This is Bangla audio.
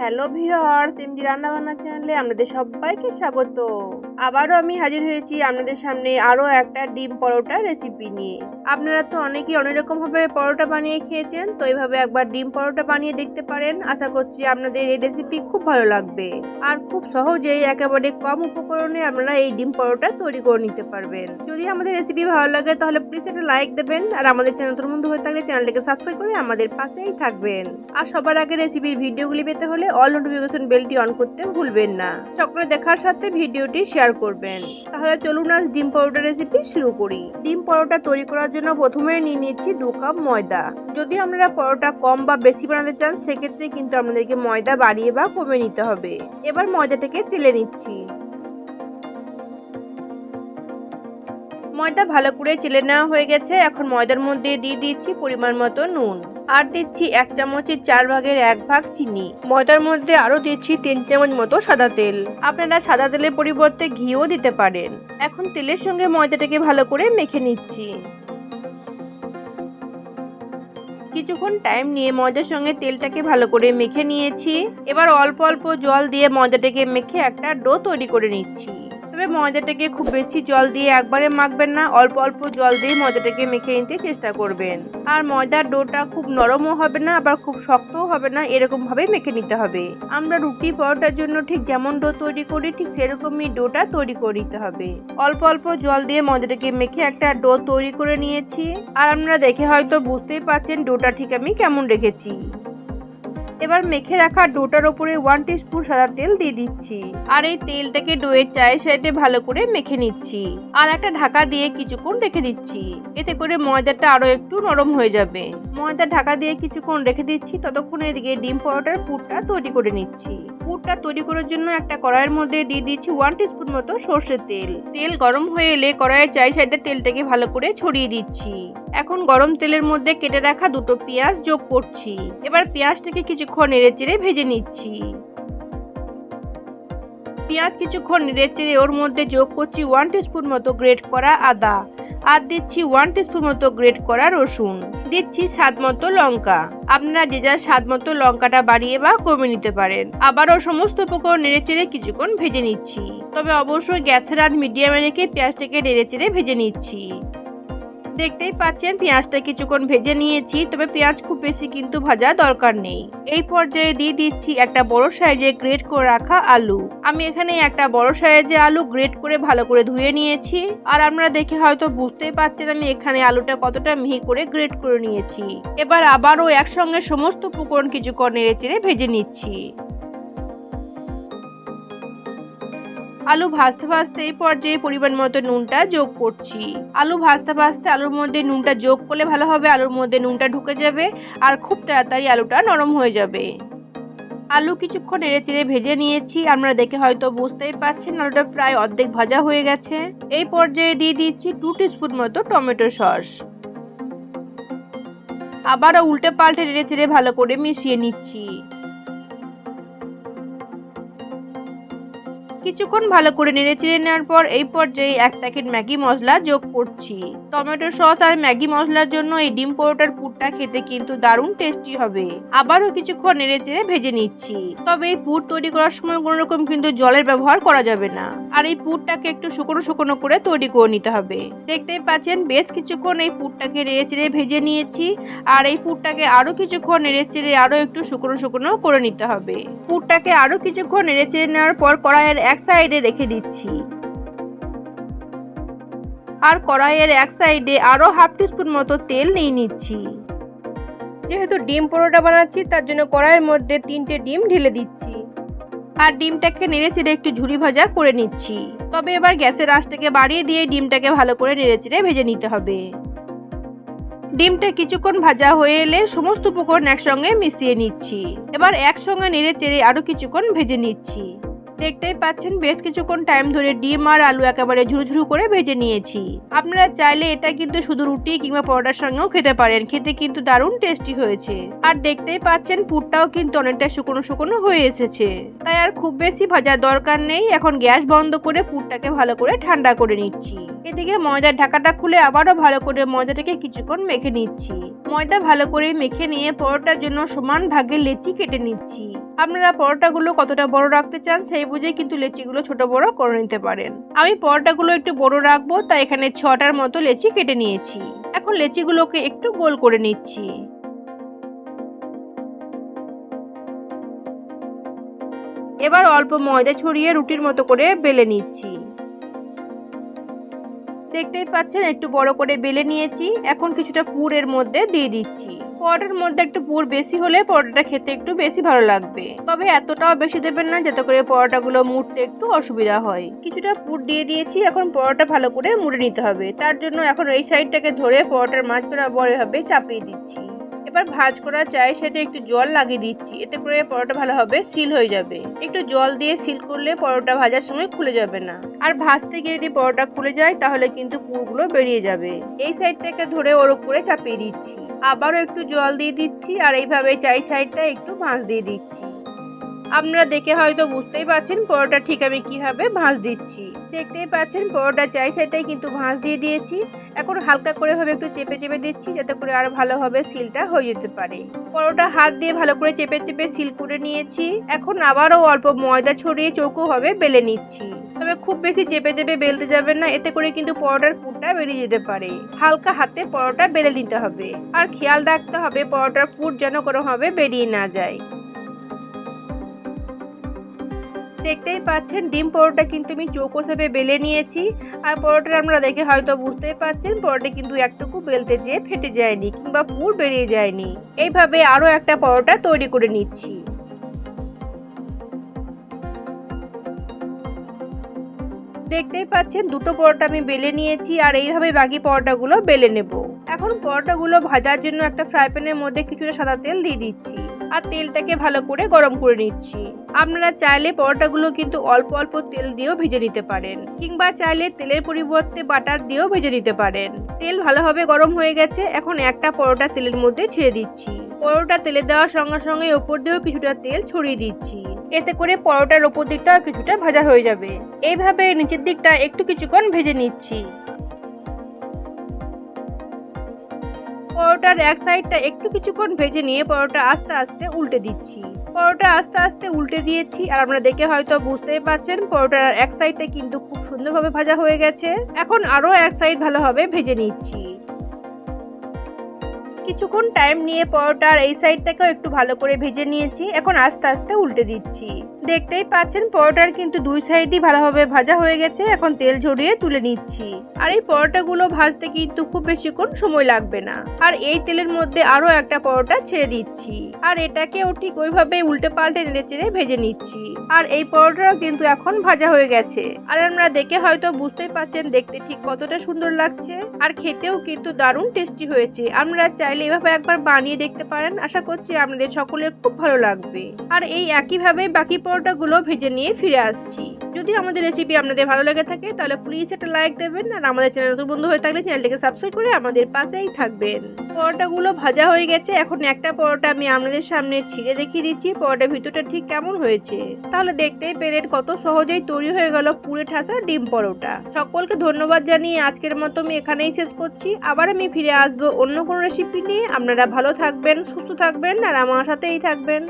হ্যালো ভিউয়ার্স এমডি রান্নাবান্না চ্যানেলে আপনাদের সবাইকে স্বাগত। আবারও আমি হাজির হয়েছি আপনাদের সামনে আরও একটা ডিম পরোটা রেসিপি নিয়ে। আপনারা তো অনেকেই অনেক রকম ভাবে পরোটা বানিয়ে খেয়েছেন, তো এইভাবে একবার ডিম পরোটা বানিয়ে দেখতে পারেন। আশা করছি আপনাদের এই রেসিপি খুব ভালো লাগবে। আর খুব সহজেই একেবারে কম উপকরণে আপনারা এই ডিম পরোটা তৈরি করে নিতে পারবেন। যদি আমাদের রেসিপি ভালো লাগে, তাহলে প্লিজ একটা লাইক দেবেন। আর আমাদের চ্যানেল নতুন বন্ধু হয়ে থাকলে চ্যানেলটিকে সাবস্ক্রাইব করে আমাদের পাশেই থাকবেন। আর সবার আগে রেসিপির ভিডিওগুলি পেতে হলে অল নোটিফিকেশন বেলটি অন করতে ভুলবেন না। সকলে দেখার সাথে ভিডিওটি শেয়ার করবেন। তাহলে চলুন আজ ডিম পরোটা রেসিপি শুরু করি। ডিম পরোটা তৈরি করার জন্য প্রথমে নিয়ে নিয়েছি দু কাপ ময়দা। যদি আপনারা পরোটা কম বা বেশি বানাতে চান, সেক্ষেত্রে কিন্তু আপনাদেরকে ময়দা বাড়িয়ে বা কমে নিতে হবে। এবার ময়দাটাকে চেলে নিচ্ছি। ময়দা ভালো করে চেলে নেওয়া হয়ে গেছে। এখন ময়দার মধ্যে দিয়ে দিচ্ছি পরিমাণ মতো নুন। আর দিচ্ছি এক চামচের চার ভাগের এক ভাগ চিনি। ময়দার মধ্যে আরও দিচ্ছি তিন চামচ মতো সাদা তেল। আপনারা সাদা তেলের পরিবর্তে ঘিও দিতে পারেন। এখন তেলের সঙ্গে ময়দাটাকে ভালো করে মেখে নিচ্ছি। কিছুক্ষণ টাইম নিয়ে ময়দার সঙ্গে তেলটাকে ভালো করে মেখে নিয়েছি। এবার অল্প অল্প জল দিয়ে ময়দাটাকে মেখে একটা ডো তৈরি করে নিচ্ছি। তবে ময়দাটাকে খুব বেশি জল দিয়ে একবারে মাখবেন না, অল্প অল্প জল দিয়ে ময়দাটাকে মেখে নিতে চেষ্টা করবেন। আর ময়দার ডোটা খুব নরমও হবে না, আবার খুব শক্তও হবে না এরকম ভাবে মেখে নিতে হবে। আমরা রুটি পরোটার জন্য ঠিক যেমন ডো তৈরি করি, ঠিক সেরকমই ডোটা তৈরি করে নিতে হবে। অল্প অল্প জল দিয়ে ময়দাটাকে মেখে একটা ডো তৈরি করে নিয়েছি। আর আমরা দেখে হয়তো বুঝতেই পারছেন ডোটা ঠিক আমি কেমন রেখেছি। এবার মেখে রাখা ডোটার ওপরে ওয়ান স্পুন সাদা তেল দিয়ে দিচ্ছি। আর এই তেলটাকে ডোয়ের চায়ের সাইডে ভালো করে মেখে নিচ্ছি। আর একটা ঢাকা দিয়ে কিছুক্ষণ রেখে দিচ্ছি। এতে করে ময়দাটা আরও একটু নরম হয়ে যাবে। ময়দা ঢাকা দিয়ে কিছুক্ষণ রেখে দিচ্ছি, ততক্ষণ এদিকে ডিম পরোটার পুরটা তৈরি করে নিচ্ছি। পুরটা তৈরি করার জন্য একটা কড়াইয়ের মধ্যে দিয়ে দিচ্ছি ওয়ান স্পুন মতো সর্ষের তেল। তেল গরম হয়ে এলে কড়াইয়ের চাই সাইডে তেলটাকে ভালো করে ছড়িয়ে দিচ্ছি। এখন গরম তেলের মধ্যে কেটে রাখা দুটো পেঁয়াজ যোগ করছি। এবার পেঁয়াজটাকে কিছুক্ষণ নেড়ে চেড়ে ভেজে নিচ্ছি। পেঁয়াজ কিছুক্ষণ নেড়ে চেড়ে ওর মধ্যে যোগ করছি ওয়ান স্পুন মতো গ্রেট করা আদা। আর দিচ্ছি ওয়ান টিস্পুন মতো গ্রেট করা রসুন। দিচ্ছি স্বাদ মতো লঙ্কা। আপনারা যে যার স্বাদ মতো লঙ্কাটা বাড়িয়ে বা কমে নিতে পারেন। আবারও সমস্ত উপকরণ নেড়ে চেড়ে কিছুক্ষণ ভেজে নিচ্ছি। তবে অবশ্যই গ্যাসের আর মিডিয়ামে রেখে পেঁয়াজটাকে নেড়ে চেড়ে ভেজে নিচ্ছি। দেখতেই পাচ্ছেন, পেঁয়াজটা কিছুক্ষণ ভেজে নিয়েছি, তবে পেঁয়াজ খুব বেশি কিন্তু ভাজা দরকার নেই। এই পর্যায়ে দিয়ে দিচ্ছি একটা বড় সাইজে গ্রেট করে রাখা আলু। আমি এখানে একটা বড় সাইজে আলু গ্রেট করে ভালো করে ধুয়ে নিয়েছি। আর আমরা দেখে হয়তো বুঝতেই পারছেন আমি এখানে আলুটা কতটা মিহি করে গ্রেট করে নিয়েছি। এবার আবারও একসঙ্গে সমস্ত উপকরণ কিছুক্ষণ নেড়ে চেড়ে ভেজে নিচ্ছি। আলু ভাজতে ভাজতে এই পর্যায়ে পরিমাণ মতো নুনটা যোগ করছি। আলু ভাজতে ভাজতে আলুর মধ্যে নুনটা যোগ করলে ভালো হবে, আলুর মধ্যে নুনটা ঢুকে যাবে আর খুব তাড়াতাড়ি আলুটা নরম হয়ে যাবে। আলু কিছুক্ষণ নেড়ে চেড়ে ভেজে নিয়েছি, আপনারা দেখে হয়তো বুঝতেই পারছেন আলুটা প্রায় অর্ধেক ভাজা হয়ে গেছে। এই পর্যায়ে দিয়ে দিচ্ছি টু স্পুন মতো টমেটো সস। আবারও উল্টে পাল্টে নেড়ে চেড়ে ভালো করে মিশিয়ে নিচ্ছি। কিছুক্ষণ ভালো করে নেড়ে চেড়ে নেওয়ার পর এই পর্যায়ে এক প্যাকেট ম্যাগি মশলা যোগ করছি। টমেটো সস আর ম্যাগি মশলার জন্য এই ডিম পরোটার পুরটা খেতে কিন্তু দারুণ টেস্টি হবে। আবারও কিছুক্ষণ নেড়ে চেড়ে ভেজে নিচ্ছি। তবে এই পুর তৈরি করার সময় কোনো রকম কিন্তু জলের ব্যবহার করা যাবে না। আর এই পুরটাকে একটু শুকনো শুকনো করে তৈরি করে নিতে হবে। দেখতেই পাচ্ছেন, বেশ কিছুক্ষণ এই পুরটাকে নেড়ে চেড়ে ভেজে নিয়েছি। আর এই পুরটাকে আরও কিছুক্ষণ নেড়ে চেড়ে আরও একটু শুকনো শুকনো করে নিতে হবে। পুরটাকে আরও কিছুক্ষণ নেড়ে চেড়ে নেওয়ার পর কড়াইয়ের এক সাইডে রেখে দিচ্ছি। আর কড়াইয়ের এক সাইডে আরও হাফ টিস্পুন মতো তেল নিয়ে নিচ্ছি। যেহেতু ডিম পরোটা বানাচ্ছি, তার জন্য কড়াইয়ের মধ্যে তিনটে ডিম ঢেলে দিচ্ছি। আর ডিমটাকে নেড়ে চেড়ে একটু ঝুরি ভাজা করে নিচ্ছি। তবে এবার গ্যাসের আঁচটাকে বাড়িয়ে দিয়ে ডিমটাকে ভালো করে নেড়ে চেড়ে ভেজে নিতে হবে। ডিমটা কিছুক্ষণ ভাজা হয়ে এলে সমস্ত উপকরণ একসঙ্গে মিশিয়ে নিচ্ছি। এবার একসঙ্গে নেড়ে চেড়ে আরও কিছুক্ষণ ভেজে নিচ্ছি। দেখতেই পাচ্ছেন, বেশ কিছুক্ষণ টাইম ধরে ডিম আর আলু একেবারে ঝুরঝুরু করে ভেজে নিয়েছি। আপনারা চাইলে এটা কিন্তু শুধু রুটি কিংবা পরোটার সঙ্গেও খেতে পারেন, খেতে কিন্তু দারুণ টেস্টি হয়েছে। আর দেখতেই পাচ্ছেন, পুরটাও কিন্তু অনেকটা শুকনো শুকনো হয়ে এসেছে। তাই আর খুব বেশি ভাজার দরকার নেই, এখন গ্যাস বন্ধ করে পুরটাকে ভালো করে ঠান্ডা করে নিচ্ছি। এদিকে ময়দার ঢাকাটা খুলে আবারও ভালো করে ময়দাটাকে কিছুক্ষণ মেখে নিচ্ছি। ময়দা ভালো করে মেখে নিয়ে পরোটার জন্য সমান ভাগে লেচি কেটে নিচ্ছি। আপনারা পরোটাগুলো কতটা বড় রাখতে চান সেই বুঝে কিন্তু লেচিগুলো ছোট বড় করে নিতে পারেন। আমি পরোটাগুলো একটু বড় রাখব, তাই এখানে ছটার মতো লেচি কেটে নিয়েছি। এখন লেচিগুলোকে একটু গোল করে নিচ্ছি। এবার অল্প ময়দা ছড়িয়ে রুটির মতো করে বেলে নিচ্ছি। দেখতেই পাচ্ছেন, একটু বড় করে বেলে নিয়েছি। এখন কিছুটা পুর এর মধ্যে দিয়ে দিচ্ছি। পরোটার মধ্যে একটু পুর বেশি হলে পরোটাটা খেতে একটু বেশি ভালো লাগবে। তবে এতটাও বেশি দেবেন না, যাতে করে পরোটাগুলো মুড়তে একটু অসুবিধা হয়। কিছুটা পুর দিয়ে দিয়েছি, এখন পরোটা ভালো করে মুড়ে নিতে হবে। তার জন্য এখন এই সাইডটাকে ধরে পরোটার মাছ বড় এভাবে চাপিয়ে দিচ্ছি। এবার ভাজ করা চাই সেটা একটু জল লাগিয়ে দিচ্ছি। এতে করে পরোটা ভালোভাবে সিল হয়ে যাবে। একটু জল দিয়ে সিল করলে পরোটা ভাজার সময় খুলে যাবে না। আর ভাজতে গিয়ে যদি পরোটা খুলে যায়, তাহলে কিন্তু পুরগুলো বেরিয়ে যাবে। এই সাইডটাকে ধরে ওর উপরে চাপিয়ে দিচ্ছি। আবারও একটু জল দিয়ে দিচ্ছি, আর এইভাবে চাই সাইডটা একটু ভাঁজ দিয়ে দিচ্ছি। আপনারা দেখে হয়তো বুঝতেই পারছেন পরোটা ঠিক আমি কীভাবে ভাঁজ দিচ্ছি। দেখতেই পাচ্ছেন পরোটা চাই সাইডটাই কিন্তু ভাঁজ দিয়ে দিয়েছি। এখন হালকা করে ভাবে একটু চেপে চেপে দিচ্ছি যাতে করে আরও ভালোভাবে সিলটা হয়ে যেতে পারে। পরোটা হাত দিয়ে ভালো করে চেপে চেপে সিল করে নিয়েছি। এখন আবারও অল্প ময়দা ছড়িয়ে চৌকো ভাবে বেলে নিচ্ছি। তবে খুব বেশি চেপে চেপে বেলতে যাবেন না, এতে করে কিন্তু পরোটার পুরটা বেরিয়ে যেতে পারে। হালকা হাতে পরোটা বেলে নিতে হবে। আর খেয়াল রাখতে হবে পরোটার পুর যেন কোনোভাবে বেরিয়ে না যায়। দেখতেই পাচ্ছেন, ডিম পরোটা কিন্তু আমি চৌকো হিসেবে বেলে নিয়েছি। আর পরোটা আমরা দেখে হয়তো বুঝতেই পারছেন পরোটা কিন্তু একটুকু বেলতে যেয়ে ফেটে যায়নি কিংবা পুর বেরিয়ে যায়নি। এইভাবে আরও একটা পরোটা তৈরি করে নিচ্ছি। দেখতেই পাচ্ছেন, দুটো পরোটা আমি বেলে নিয়েছি আর এইভাবে বাকি পরোটাগুলো বেলে নেব। এখন পরোটাগুলো ভাজার জন্য একটা ফ্রাই প্যানের মধ্যে কিছুটা সাদা তেল দিয়ে দিচ্ছি। আর তেলটাকে ভালো করে গরম করে নিচ্ছি। আপনারা চাইলে পরোটাগুলো কিন্তু অল্প অল্প তেল দিয়েও ভেজে নিতে পারেন, কিংবা চাইলে তেলের পরিবর্তে বাটার দিয়েও ভেজে নিতে পারেন। তেল ভালোভাবে গরম হয়ে গেছে, এখন একটা পরোটা তেলের মধ্যে ছেড়ে দিচ্ছি। পরোটা তেলে দেওয়ার সঙ্গে সঙ্গে ওপর দিয়েও কিছুটা তেল ছড়িয়ে দিচ্ছি। এতে করে পরোটার ওপর দিকটা কিছুটা ভাজা হয়ে যাবে। এইভাবে নিচের দিকটা একটু কিছুক্ষণ ভেজে নিচ্ছি। পরোটার এক সাইডটা একটু কিছুক্ষণ ভেজে নিয়ে পরোটা আস্তে আস্তে উল্টে দিচ্ছি। পরোটা আস্তে আস্তে উল্টে দিয়েছি আর আপনারা দেখে হয়তো বুঝতেই পারছেন, পরোটার এক সাইডটা কিন্তু খুব সুন্দরভাবে ভাজা হয়ে গেছে। এখন আরও এক সাইড ভালোভাবে ভেজে নিচ্ছি। কিছুক্ষণ টাইম নিয়ে পরোটার এই সাইডটাকেও একটু ভালো করে ভেজে নিয়েছি। এখন আস্তে আস্তে উল্টে দিচ্ছি। দেখতেই পাচ্ছেন, পরোটার কিন্তু দুই সাইডই ভালোভাবে ভাজা হয়ে গেছে। এখন তেল ঝরিয়ে তুলে নিচ্ছি। আর এই পরোটাগুলো ভাজতে কিন্তু খুব বেশিক্ষণ সময় লাগবে না। আর এই তেলের মধ্যে আরও একটা পরোটা ছেড়ে দিচ্ছি। আর এটাকেও ঠিক ওইভাবে উল্টে পাল্টে নেড়ে চেড়ে ভেজে নিচ্ছি। আর এই পরোটাও কিন্তু এখন ভাজা হয়ে গেছে। আর আমরা দেখে হয়তো বুঝতেই পারছেন দেখতে ঠিক কতটা সুন্দর লাগছে। আর খেতেও কিন্তু দারুণ টেস্টি হয়েছে। আমরা চাইলে এভাবে একবার বানিয়ে দেখতে পারেন। আশা করছি আপনাদের সকলের খুব ভালো লাগবে। আর এই একইভাবে বাকি পরোটাগুলো ভেজে নিয়ে ফিরে আসছি। যদি আমাদের রেসিপি আপনাদের ভালো লেগে থাকে, তাহলে প্লিজ একটা লাইক দেবেন, আর আমাদের চ্যানেল নতুন বন্ধু হয়ে থাকলে চ্যানেলটিকে সাবস্ক্রাইব করে আমাদের পাশেই থাকবেন। পরোটাগুলো ভাজা হয়ে গেছে, এখন একটা পরোটা আমি আপনাদের সামনে ছিঁড়ে দেখিয়ে দিচ্ছি, পরোটার ভিতরটা ঠিক কেমন হয়েছে। তাহলে দেখতেই পেলেন কত সহজেই তৈরি হয়ে গেল পুরে ঠাসা ডিম পরোটা। সকলকে ধন্যবাদ জানিয়ে আজকের মতো আমি এখানেই শেষ করছি। আবার আমি ফিরে আসব অন্য কোনো রেসিপি নিয়ে। আপনারা ভালো থাকবেন, সুস্থ থাকবেন, আর আমার সাথেই থাকবেন।